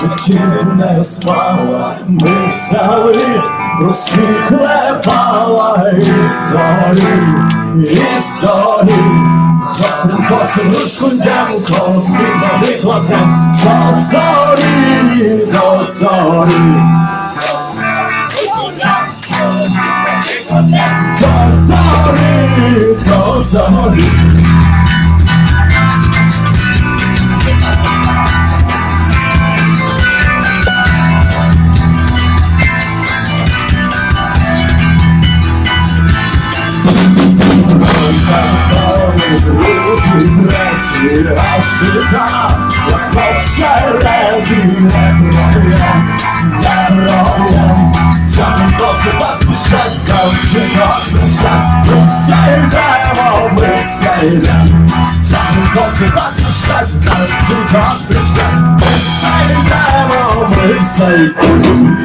життів не спала, ми взяли, розпіхле пала і зорі, і зорі. Гострим косим ручку йдем, коло спільно викладем, до зорі, до зорі. До зорі, до зорі. Речі, ашита, як очереті, не не проб'єм. Тягнем просто поспішать, кажуть, наш прощать. Ми все йдемо, ми все йдем. Тягнем просто поспішать, кажуть, наш прощать. Ми все йдемо, ми все йдем.